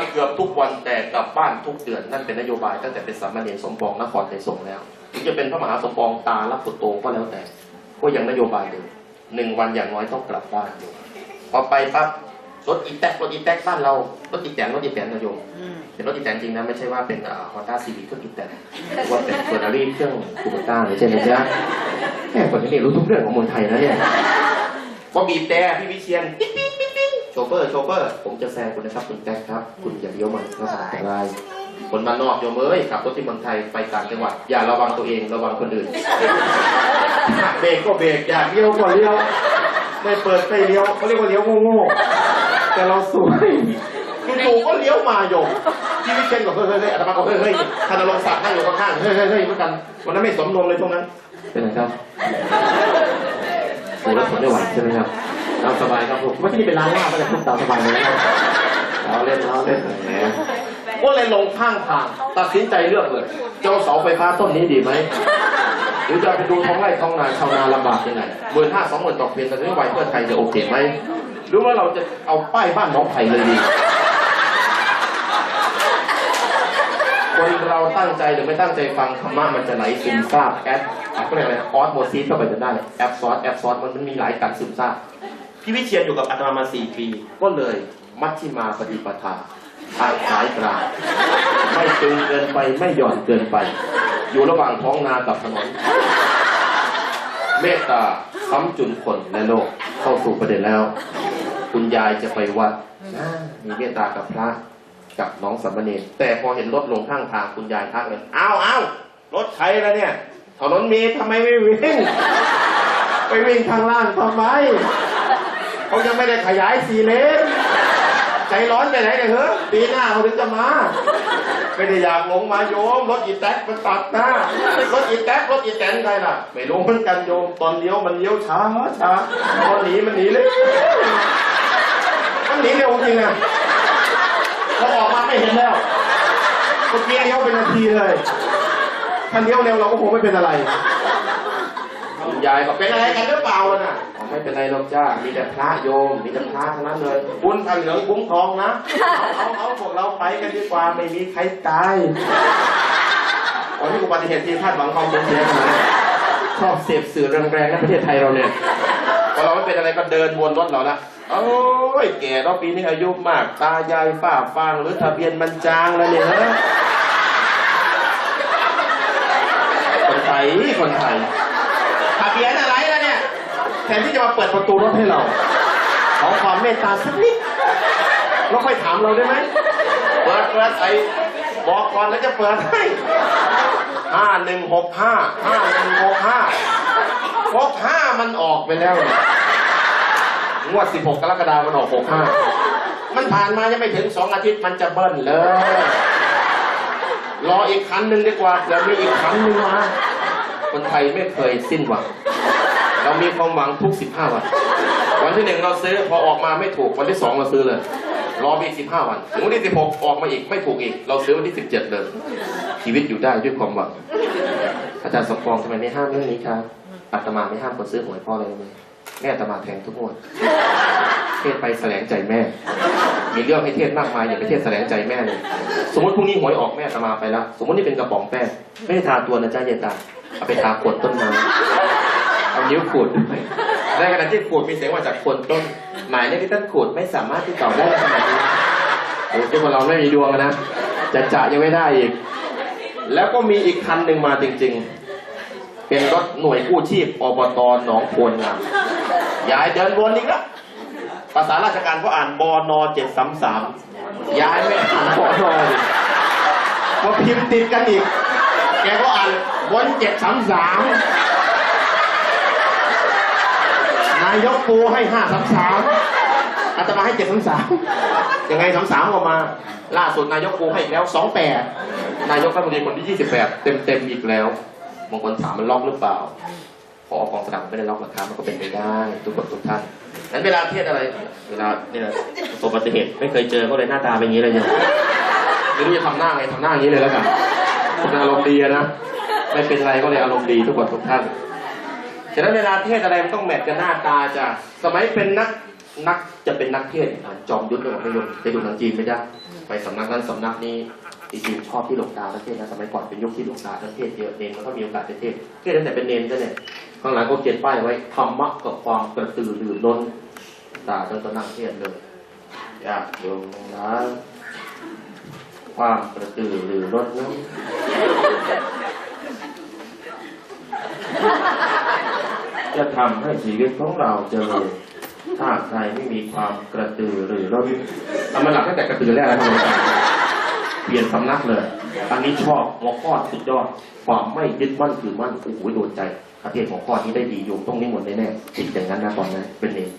านเกือบทุกวันแต่กลับบ้านทุกเดือนนั่นเป็นนโยบายตั้งแต่เป็นสามเณรสมปองนครไทยสงฆ์แล้วถึงจะเป็นพระมหาสมปองตาลับสุดโตก็แล้วแต่ ก็ยังนโยบายเดิมหนึ่งวันอย่างน้อยต้องกลับบ้านอยู่พอไปปั๊บรถอีแท็กรถอีแท็กบ้านเรารถอีแตนรถอีแตนนะโยมอืมเป็นรถอีแตนจริงนะไม่ใช่ว่าเป็นฮอนด้าซีวีเครื่องอีแตนว่าเป็นเฟอร์รารี่เครื่องคูเปต้าเลยใช่ไหมจ๊ะแม่คนนี้รู้ทุกเรื่องของเมืองไทยนะเนี่ยว่าบีบแต่พี่วิเชียนปิ๊งปิ๊งปิ๊งปิ๊ง โชเฟอร์โชเฟอร์ ผมจะแซงคุณนะครับ คุณแท็กครับ คุณอย่าเลี้ยวมันน่าอันตรายคนบ้านนอกโยมเอ้ยขับรถที่เมืองไทยไปต่างจังหวัด อย่าระวังตัวเองระวังคนอื่นเบรกก็เบรกอย่าเลี้ยวก็เลี้ยวไม่เปิดไฟเลี้ยวเขาเรียกว่าเลี้ยวโง่ๆแต่เราสวยจู่ๆก็เลี้ยวมาโยมที่วิเชียนบอกเฮ้ยเฮ้ยเฮ้ยอาตมาก็เฮ้ยเฮ้ยธนรงศักดิ์นั่งอยู่ข้างๆเฮ้ยเฮ้ยเฮ้ยเหมือนกันวันนั้นไม่สมนงเลยช่วงนั้นเป็นไงครับโอ้แล้วทนไม่ไหวใช่ไหมครับ ตามสบายครับผมไม่ใช่นี่เป็นร้านลาบไม่ได้พูดตามสบายเลยนะครับเราเล่นเราเล่นแหมก็เลยลงข้างทางตัดสินใจเลือกเลยเจ้าเสาไฟฟ้าต้นนี้ดีไหมหรือจะไปดูท้องไร่ท้องนาชาวนาลำบากยังไงหมื่นห้าสองหมื่นต่อเพียงแต่นโยบายเพื่อไทยจะโอเคไหมหรือว่าเราจะเอาป้ายบ้านน้องไผ่เลยดีคนเราตั้งใจหรือไม่ตั้งใจฟังธรรมะมันจะไหลซึมซาบแอดเขาเรียกอะไรออสโมซีสเข้าไปจนได้แอปซอสแอปซอสมันมีหลายการซึมซาบ พี่วิเชียนอยู่กับอาตมามาสี่ปี ก็เลยมัชชิมาปฏิปทาทางสายกลางไม่ตึงเกินไปไม่หย่อนเกินไป อยู่ระหว่างท้องนากับถนน เมตตาค้ำจุนคนและโลกเข้าสู่ประเด็นแล้ว คุณยายจะไปวัดมีเมตตากับพระกับน้องสามเณรแต่พอเห็นรถลงข้างทางคุณยายทักเลยอ้าวอ้าวรถใครแล้วเนี่ยถนนมีทำไมไม่วิ่ง ไปวิ่งข้างล่างทำไม เขายังไม่ได้ขยายสี่เลนใจร้อนไปไหนเนี่ยเฮ้ยปีหน้าเขาถึงจะมา ไม่ได้อยากลงมาโยม รถอีแท็กมันตัดหน้ารถอีแท็กรถอีแตนใครล่ะ ไม่ลงเหมือนกันโยม ตอนเลี้ยวมันเลี้ยวช้าช้าตอนหนีมันหนีเลยมันหนีเร็วจริงอะพอออกมาไม่เห็นแล้วเมื่อกี้เลี้ยวเป็นนาทีเลย ถ้าเลี้ยวเร็วเราก็คงไม่เป็นอะไร คุณยายบอกเป็นอะไรกันหรือเปล่าน่ะอ๋อไม่เป็นไรหรอกจ้า มีแต่พระโยม มีแต่พระทั้งนั้นเลยบุญทางเหลืองคุ้มครองนะเอาเอาเอาพวกเราไปกันดีกว่าไม่มีใครตายวันนี้อุบัติเหตุที่คาดหวังความสูญเสียขนาดนี้ชอบเสพสื่อแรงๆในประเทศไทยเราเนี่ยพอเราไม่เป็นอะไรก็เดินวนรถเราละโอ้ยแก่เราปีนี้อายุมาก ตายายฝ้าฟางหรือทะเบียนมันจางแล้วเนี่ยฮะคนไทยคนไทยทะเบียนอะไรล่ะเนี่ยแทนที่จะมาเประตูรถให้เรา ขอความเมตตาสักนิดแล้วค่อยถามเราได้ไหมเปิดเปิดไอ้บอกก่อนแล้วจะเปิดให้ห้าหนึ่งหกห้าห้าหนึ่งหกห้าหกห้ามันออกไปแล้วงวด16กกรกฎาคมมันออก65มันผ่านมายังไม่ถึง2อาทิตย์มันจะเบิ้ลเลย รออีกคันหนึ่งดีกว่าเดี๋ยวมีอีกคันหนึ่งมาคนไทยไม่เคยสิ้นหวัง เรามีความหวังทุก15วัน วันที่หนึ่งเราซื้อพอออกมาไม่ถูกวันที่สองเราซื้อเลยรอไปอีก15วันถึงวันที่16ออกมาอีกไม่ถูกอีก เราซื้อวันที่17เจ็ดเลย ชีวิตอยู่ได้ด้วยความหวังอาจารย์สมปองทำไมไม่ห้ามเรื่องนี้ครับอาตมาไม่ห้ามคนซื้อหวยพ่ออะไรเลยแม่อาตมาแทงทุกงวดเทศไปแสลงใจแม่ มีเรื่องให้เทศมากมายอย่าไปเทศแสลงใจแม่เลย สมมติพรุ่งนี้หวยออกแม่อาตมาไปแล้วสมมตินี่เป็นกระป๋องแป้งไม่ได้ทาตัวนะจ้าเยนตาเอาไปทาขวดต้นไม้ เอานิ้วขูดด้วยในขณะที่ขูดมีเสียงมาจากคนต้น หมายเลขที่ท่านขูดไม่สามารถที่ตอบได้ในขณะนี้โอ้ยที่เราไม่มีดวงนะจะจะยังไม่ได้อีก แล้วก็มีอีกคันหนึ่งมาจริง ๆ เป็นรถหน่วยกู้ชีพอบตหนองโพนงามยายเดินวนอีกแล้วภาษาราชการเขาอ่านบนเจ็ดสามสามยายไม่อ่านบนเลยพอพิมพ์ติดกันอีก แกก็อ่านวนเจ็ดสามสามายกปูให้ห้าสามสามอาตมาให้เจ็ดสามสามยังไงสามสามออกมา ล่าสุดนายกปูให้อีกแล้วสองแปดนายกรัฐมนตรีคนที่28เต็มเต็มอีกแล้วบางคนถามมันล็อกหรือเปล่าพอกองสลากไม่ได้ล็อกราคามันก็เป็นไปได้ ทุกคนทุกท่านนั้นเวลาเทศอะไร เวลาเนี่ยประสบอุบัติเหตุไม่เคยเจอก็เลยหน้าตาเป็นอย่างนี้เลยเนี่ยไม่รู้จะทำหน้าไงทำหน้าอย่างนี้เลยแล้วกันคนอารมณ์ดีนะไม่เป็นไรก็เลยอารมณ์ดีทุกคนทุกท่าน ฉะนั้นเวลาเทศอะไรมันต้องแมทกับหน้าตาจ้ะสมัยเป็นนักนักจะเป็นนักเทศน์อะจอมยุทธเลยนิยมไปดูหนังจีนไหมจ๊ะไปสำนักนั้นสำนักนี้จริงๆชอบที่หลวงตาประเทศนะสมัยก่อนเป็นยุคที่หลวงตาประเทศเยอะเนนมันก็มีโอกาสไปเทศเทศตั้งแต่เป็นเนนซะเนี่ยข้างหลังก็เขียนป้ายไว้ธรรมะกับความกระตือรือร้นตาจนตอนนั่งเทศเลยอยากโยมนะความกระตือรือร้นนั้น จะทำให้ชีวิตของเราเจริญถ้าใครไม่มีความกระตือรือร้นเอามาหลักตั้งแต่กระตือแรกแล้วเปลี่ยนสำนักเลย อันนี้ชอบหัวข้อสุดยอดความไม่ยึดมั่นถือมั่นโอ้โหโดนใจประเทศหัวข้อนี้ได้ดีโยมต้องนี้หมดแน่ๆติดอย่างนั้นนะตอนนั้นเป็นเอง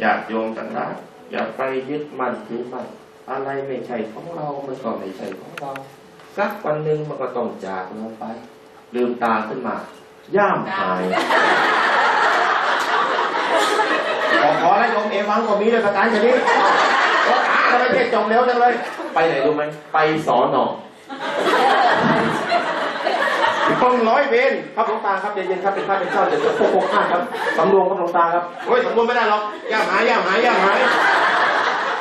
อยากโยมต่างหากอย่าไปยึดมั่นถือมั่นอะไรไม่ใช่ของเรา มันก็ไม่ใช่ของเรา สักวันหนึ่งมันก็ต้องจากเราไป ลืมตาขึ้นมา ย่ามหาย ขอขอแล้วโยมเอวังก็มีเลยประการชนิดโอ้ตาทำไมเทศจบเร็วจังเลย ไปไหนรู้ไหมไปสอนอต้องร้อยเวรครับหลวงตาครับเย็นๆครับเป็นข้าเป็นเจ้าเดี๋ยวจะพกพกข้าครับสำรวมครับหลวงตาครับโอ้ยสำรวมไม่ได้หรอกย่ามหายย่ามหายย่ามหาย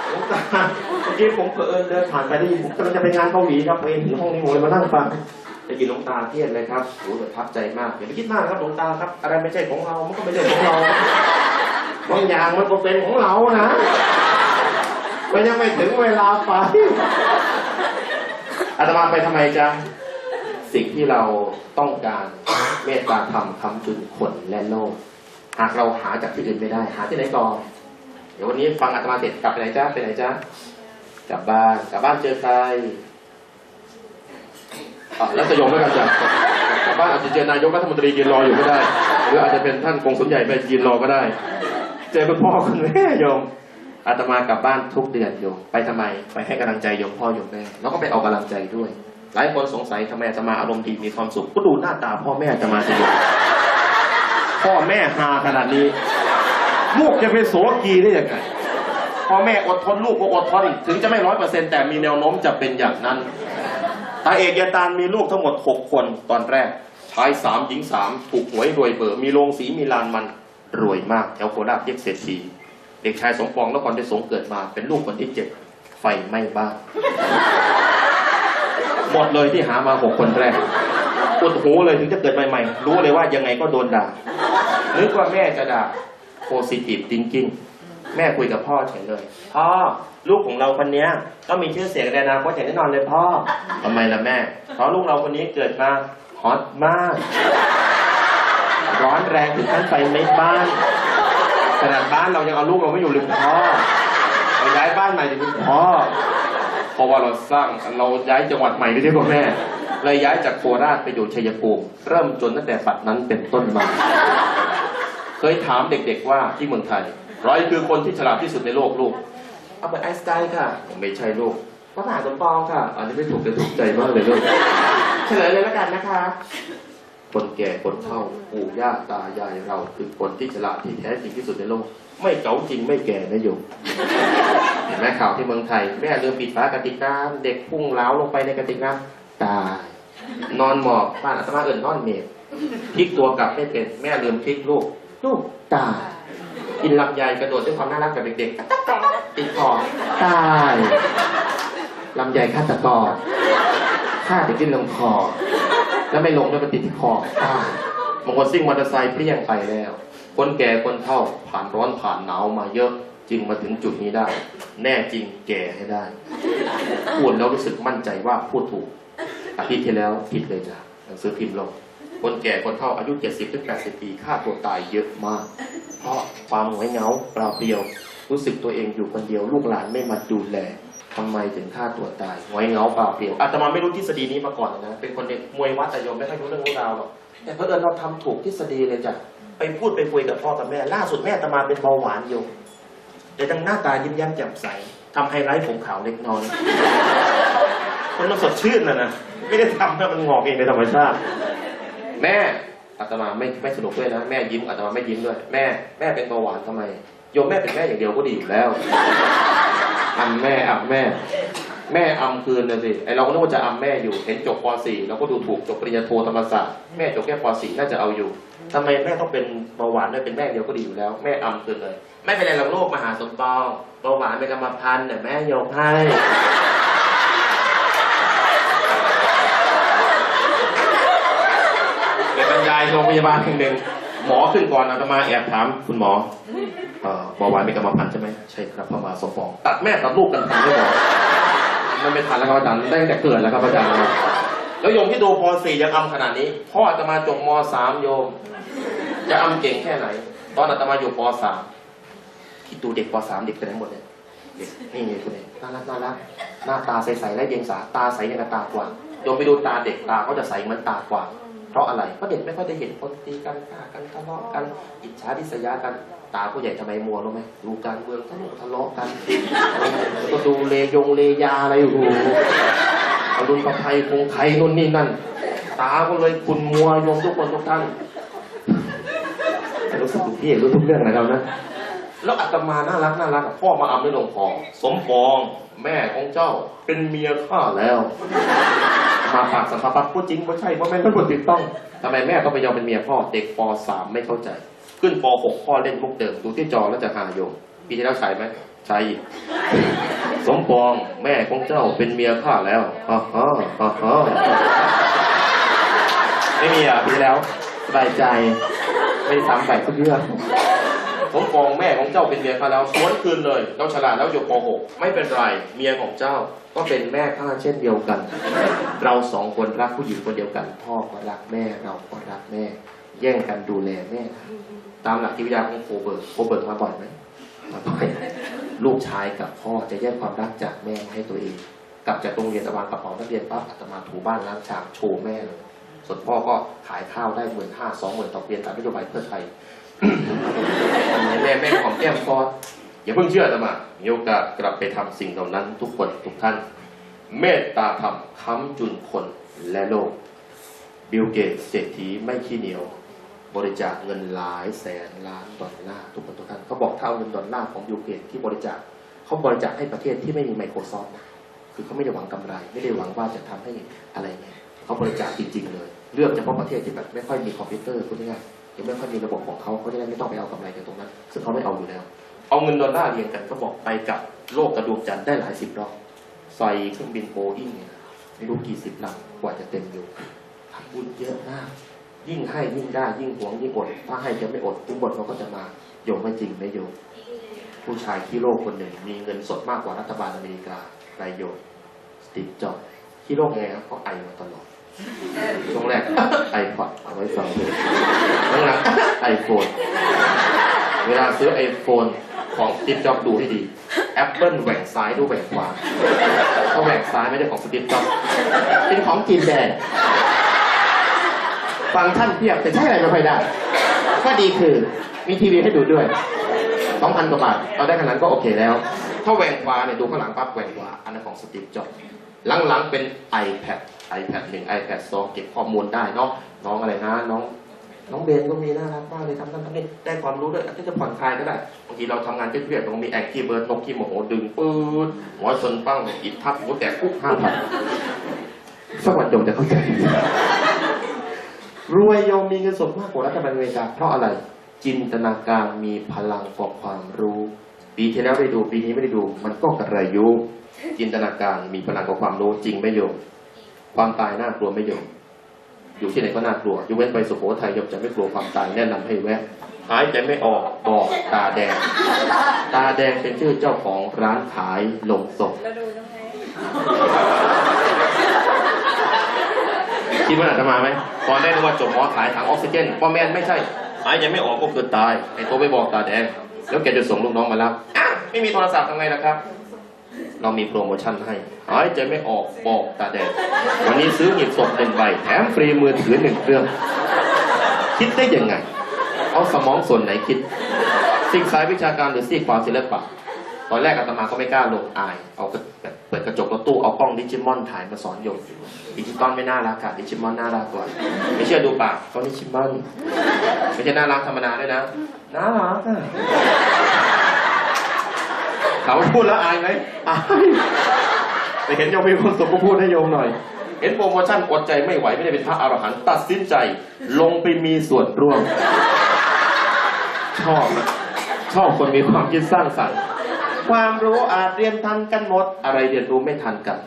หลวงตาเมื่อกี้ผมเผอิญเดินผ่านไปได้ยินผมกำลังจะไปงานเกาหลีครับเองถึงห้องนี้ผมเลยมานั่งฟังได้ยินหลวงตาเทศน์เลยครับโอ้ประทับใจมากอย่าไปคิดมากครับหลวงตาครับ อะไรไม่ใช่ของเรามันก็ไม่ใช่ของเรา บางอย่างมันก็เป็นของเรานะมันยังไม่ถึงเวลาไปอาตมาไปทำไมจ๊ะสิ่งที่เราต้องการเมตตาธรรมคำจุนคนและโลก หากเราหาจากที่อื่นไม่ได้ หาที่ไหนก่อนเดี๋ยววันนี้ฟังอาตมาเสร็จกลับไปไหนจ๊ะไปไหนจ๊ะกลับบ้านกลับบ้านเจอใครแล้วจะยงด้วยกันจ้ะกลับบ้านอาจจะเจอนายกรัฐมนตรียืนรออยู่ก็ได้ หรืออาจจะเป็นท่านกงสุลใหญ่ไปยืนรอก็ได้ เจอคุณพ่อคุณแม่โยมอาตมากลับบ้านทุกเดือนโยมไปทำไมไปให้กำลังใจโยมพ่อโยมแม่แล้วก็ไปเอากำลังใจด้วย หลายคนสงสัยทำไมอาตมาอารมณ์ดีมีความสุขก็ดูหน้าตาพ่อแม่อาตมาสิโยมพ่อแม่ฮาขนาดนี้ลูกจะเป็นโสกีได้ยังไงพ่อแม่อดทนลูกก็อดทนถึงจะไม่ร้อยเปอร์เซ็นต์แต่มีแนวโน้มจะเป็นอย่างนั้นตาเอกยาตานมีลูกทั้งหมดหกคนตอนแรกชายสามหญิงสามถูกหวยรวยเบอร์มีโรงสีมีลานมัน รวยมากแถวโคราชเรียกเศรษฐีเด็กชายสมปองนครได้สงเกิดมา เป็นลูกคนที่เจ็ดไฟไหม้บ้านหมดเลยที่หามาหกคนแรกปวดหูเลยถึงจะเกิดใหม่ๆ รู้เลยว่ายังไงก็โดนด่านึกว่าแม่จะด่า positive thinking แม่คุยกับพ่อเฉยเลยพ่อลูกของเราคนนี้ต้องมีชื่อเสียงในอนาคตอย่างแน่นอนเลยพ่อทำไมล่ะแม่เพราะลูกเราคนนี้เกิดมาฮอตมาก ร้อนแรงถึงขั้นไฟไหม้บ้านขนาดบ้านเรายังเอาลูกเราไม่อยู่ลืมพ่อเราย้ายบ้านใหม่ถึงพ่อเพราะว่าเราสร้างเราย้ายจังหวัดใหม่ไม่ใช่พ่อแม่เลยย้ายจากโคราชไปอยู่ชัยภูมิเริ่มจนตั้งแต่ปัดนั้นเป็นต้นมา เคยถามเด็กๆว่าที่เมืองไทยใครคือคนที่ฉลาดที่สุดในโลกลูกเอาเปิดไอสไตน์ค่ะไม่ใช่ลูกพระมหาสมปองค่ะ อันนี้ไม่ถูกแต่ถูกใจมากเลยลูกเฉลยเลยแล้วกันนะคะ คนแก่คนเฒ่าปู่ย่าตายายเรา คือคนที่ฉลาดที่แท้จริงที่สุดในโลก ไม่เก๋าจริงไม่แก่นะโยมเห็นไหมข่าวที่เมืองไทย แม่ลืมปิดฝากระติกน้ำเด็กพุ่งเล้าวลงไปในกระติกน้ำตายนอนหมอบบ้านอาตมาเอินนอนเมดพลิกตัวกลับไม่เป็นแม่ลืมพลิกลูกลูกตายกินลำไยกระโดดด้วยความน่ารักกับเด็กๆติดคอตายลำไยฆาตกรฆ่าเด็กที่ลงคอ แล้วไม่ลงด้วยมันติดที่คอตายบางคนซิ่งมอเตอร์ไซค์เปรี้ยงไปแล้ว คนแก่คนเฒ่าผ่านร้อนผ่านหนาวมาเยอะจึงมาถึงจุดนี้ได้ แน่จริงแก่ให้ได้ พูดแล้วรู้สึกมั่นใจว่าพูดถูก อาทิตย์ที่แล้วผิดเลยจ้ะหนังสือพิมพ์ลงคนแก่คนเฒ่าอายุ 70ถึง80 ปีฆ่าตัวตายเยอะมาก เพราะความหงอยเหงาเปล่าเปลี่ยว รู้สึกตัวเองอยู่คนเดียวลูกหลานไม่มาดูแล ทำไมถึงฆ่าตัวตายหงอยเงาเปล่าเปลี่ยวอาตมาไม่รู้ทฤษฎีนี้มาก่อนนะ เป็นคนเด็กมวยวัดแต่โยมไม่ค่อยรู้เรื่องรู้ราวหรอกแต่เพอเอิญเราทำถูกทฤษฎีเลยจ้ะไปพูดไปคุยกับพ่อกับแม่ ล่าสุดแม่อาตมาเป็นเบาหวานโยมแต่ตั้งหน้าตายิ้มแย้มแจ่มใสทำไฮไลท์ผมขาวเล็กน้อยมันมันสดชื่นนะนะไม่ได้ทำให้มันงอกเองในธรรมชาติ แม่อาตมาไม่ไม่สนุกด้วยนะ แม่ยิ้มอาตมาไม่ยิ้มด้วย แม่ แม่เป็นเบาหวานทำไมโยมแม่เป็นแม่อย่างเดียวก็ดีอยู่แล้ว อัมแม่อัมแม่ แม่อัมคืนนะสิไอเราก็นึกว่าจะอัมแม่อยู่เห็นจบป .4 เราก็ดูถูกจบปริญญาโทธรรมศาสตร์แม่จบแค่ป .4 น่าจะเอาอยู่ทำไมแม่ต้องเป็นเบาหวานด้วยเป็นแม่เดียวก็ดีอยู่แล้ว แม่อัมคืนเลย ไม่เป็นไรเราโลกมหาสมปองเบาหวานเป็นกรรมพันธุ์แต่แม่ยกให้เด็กบรยาโรงพยาบาลแห่งหนึ่ง หมอขึ้นก่อนอาตมาแอบถามคุณหมอเอ่อเบาหวานเป็นกรรมพันธุ์ใช่ไหมใช่ครับพระมาสมปองตัดแม่ตัดลูกกันทันไม่หมอมันไม่ทันแล้วครับอาจารย์ได้งแต่เกิดแล้วครับอาจารย์แล้วโยมที่ดูป .4 ยังอำขนาดนี้ พ่ออาตมาจบม .3 โยม จะอำเก่งแค่ไหน ตอนอาตมาอยู่ป .3 คิดดูเด็กป .3 เด็กไปไหนหมดเนี่ยเด็กนี่ไงคุณเองน่ารักน่ารักหน้าตาใสๆไร้เดียงสาตาใสย่างกับตากวางโยมไปดูตาเด็กตาเขาจะใสเหมือนตากว่าง ราะอะไรเพราะเด็กไม่ค่อยได้เห็นคนตีกันฆ่ากันทะเลาะกัน อิจฉาดิษยากันตาผู้ใหญ่ทำไมมัวรู้ไหมดูการเมืองทะเลาะทะเลาะกันก็ดูเลยงเลยาอะไรอยู่อรุณประภัยคงไทยนู่นนี่นั่น ตาก็เลยคุณมัวยมทุกคนทุกท่านรู้สึกทุกที่รู้ทุกเรื่องนะครับนะแล้วอาตมาน่ารักน่ารักพ่อมาอำในหลวงพ่อสมปอง แม่ของเจ้าเป็นเมียข้าแล้ว มาปากสัมภาระพูดจริงว่าใช่ว่าแม่ไม่ควรติดต้องทำไมแม่ต้องไปยอมเป็นเมียพ่อเด็กป .3 ไม่เข้าใจ ขึ้นป .6 พ่อเล่นมุกเดิมดูที่จอแล้วจะหาโยมปีที่แล้วใช่ไหมใช่อีกสมปองแม่ของเจ้าเป็นเมียข้าแล้วฮ่าฮ่าฮ่าฮ่าไม่มีอะปีที่แล้วสบายใจไม่ซ้ำใส่ทุกเรื่องสมปองแม่ของเจ้าเป็นเมียข้าแล้วสวนคืนเลยเราฉลาดแล้วอยู่ป .6 ไม่เป็นไรเมียของเจ้า ก็เป็นแม่ข้าเช่นเดียวกัน เราสองคนรักผู้หญิงคนเดียวกัน พ่อก็รักแม่เราก็รักแม่ แย่งกันดูแลแม่ ตามหลักจิตวิทยาของโคเบิร์ตโคเบิร์ตมาบ่อยไหมมาบ่อยลูกชายกับพ่อจะแย่งความรักจากแม่ให้ตัวเอง กลับจากโรงเรียนตะวันกระเป๋านักเรียนปั๊บอาตมาถูบ้านล้างชามโชว์แม่เลยส่วนพ่อก็ขายข้าวได้หมื่นห้าสองหมื่นต่อเดือนตามนโยบายเพื่อไทยแม่แม่ของแก้มฟอด อย่าเพิ่งเชื่ออาตมามีโอกาสกลับไปทำสิ่งเหล่านั้น ทุกคนทุกท่าน เมตตาธรรมค้ำจุนคนและโลก บิลเกตเศรษฐีไม่ขี้เหนียว บริจาคเงินหลายแสนล้านดอลลาร์ทุกคนทุกท่านเขาบอกเท่าเงินดอลลาร์ของบิลเกตที่บริจาคเขาบริจาคให้ประเทศที่ไม่มีไมโครซอฟท์นะคือเขาไม่ได้หวังกำไร ไม่ได้หวังว่าจะทำให้อะไรเนี่ยเขาบริจาคจริง ๆ เลย เลือกเฉพาะประเทศที่แบบไม่ค่อยมีคอมพิวเตอร์พูดง่ายๆยังไม่ค่อยมีระบบของเขาเขาจะได้ไม่ต้องไปเอากำไรจากตรงนั้น ซึ่งเขาไม่เอาอยู่แล้ว เอาเงินดอลลาร์เรียงกันก็บอกไปกับโลกกระดวงจันทร์ได้หลายสิบรอบใส่เครื่องบินโบอิ้งเนี่ยไม่รู้กี่สิบลำกว่าจะเต็มอยู่ทำบุญเยอะมาก ยิ่งให้ยิ่งได้ยิ่งหวงยิ่งอด ถ้าให้จะไม่อดทุกบทเขาก็จะมาโยมไม่จริงไม่โยมผู้ชายที่โลกคนหนึ่ง มีเงินสดมากกว่ารัฐบาลอเมริกาไรโยมสติปจ็อบที่โลกไงครับเขาไอมาตลอดช่วงแรกไอพอดเอาไว้ฟังเลงหลังๆไอโฟนเวลาซื้อไอโฟน ของสติปจ็อบดูให้ดีแอปเปิลแหว่งซ้ายดูแหว่งขวาถ้าแหว่งซ้ายไม่ใช่ของสติปจ็อบเป็นของจีนแดงฟังท่านเทียบแต่ใช้อะไรไม่ค่อยได้ ก็ดีคือมีทีวีให้ดูด้วยสองพันกว่าบาทเราได้ขนาดก็โอเคแล้ว ถ้าแหว่งขวาเนี่ยดูข้างหลังปั๊บแหว่งขวาอันนั้นของสตีฟจ็อบหลังๆเป็น iPad iPad หนึ่ง iPad สองเก็บข้อมูลได้เนาะน้องอะไรนะน้อง น้องเบนก็มีน่ารักมากเลยทำนั่นทำนี่ได้ความรู้ด้วยอาจจะผ่อนคลายก็ได้บางทีเราทำงานเครียดๆต้องมีแอคทีเบิร์ดนกขี้โมโหดึงปืดหัวชนปั้งอิดทับหัวแตกปุ๊บห้าพันสักวันโยมจะเข้าใจ รวยโยมมีเงินสดมากกว่ารัฐบาลอเมริกาเพราะอะไร จินตนาการมีพลังกว่าความรู้ ปีที่แล้วได้ดูปีนี้ไม่ได้ดู มันก็กระยุ จินตนาการมีพลังกว่าความรู้จริงไหม่โยม ความตายน่ากลัวไหม่โยม อยู่ที่ไหนก็น่ากลัวยกเว้นไปสุโขทัยยมจะไม่กลัวความตายแนะนำให้แวะหายใจไม่ออกบอกตาแดง ตาแดงเป็นชื่อเจ้าของร้านขายลงศพเราดูตรงไหนคิดว่าอาจจะมาไหมตอนแรกนึกว่าจบหมอขายถังออกซิเจนพ่อแม่นไม่ใช่หายใจไม่ออกก็คือตายไอ้ตัวไปบอกตาแดง แล้วแกจะส่งลูกน้องมารับอ้วไม่มีโทรศัพท์ทำไงล่ะครับ เรามีโปรโมชั่นให้ หายใจไม่ออกบอกตาแดงวันนี้ซื้อหีบศพหนึ่งใบแถมฟรีมือถือหนึ่งเครื่อง คิดได้ยังไง เอาสมองส่วนไหนคิดซีกซ้ายวิชาการหรือซีกขวาศิลปะ ตอนแรกอาตมาก็ไม่กล้าลงอาย เอาเปิดกระจกรถตู้เอากล้องดิจิมอนถ่ายมาสอนโยมดิจิตอลไม่น่ารักค่ะดิจิมอนน่ารักกว่า ไม่เชื่อดูปากเขาดิจิมอนไม่ใช่น่ารักธรรมดาด้วยนะน่ารักอะ ถามว่าพูดแล้วอายไหมอายแต่เห็นโยมมีความสุขก็พูดให้โยมหน่อย เห็นโปรโมชั่นอดใจไม่ไหวไม่ได้เป็นพระอรหันต์ตัดสินใจ ลงไปมีส่วนร่วม ชอบนะชอบคนมีความคิดสร้างสรรค์ความรู้อาจเรียนทันกันหมด อะไรเรียนรู้ไม่ทันกัน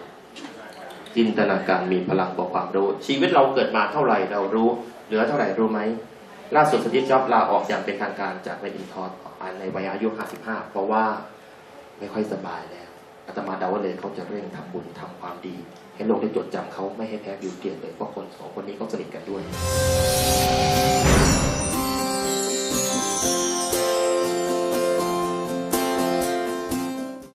จินตนาการมีพลังกว่าความรู้ ชีวิตเราเกิดมาเท่าไหร่เรารู้ เหลือเท่าไหร่รู้ไหมล่าสุดสตีฟจ็อบลาออกอย่างเป็นทางการจากในอินทอร์ในวัยอายุ 55 เพราะว่า ไม่ค่อยสบายแล้วอาตมาเดาว่าเลยเขาจะเร่งทำบุญทำความดี ให้โลกได้จดจำเขาไม่ให้แพ้บิวเกียรติเลยเพราะคนสองคนนี้ก็สนิทกันด้วย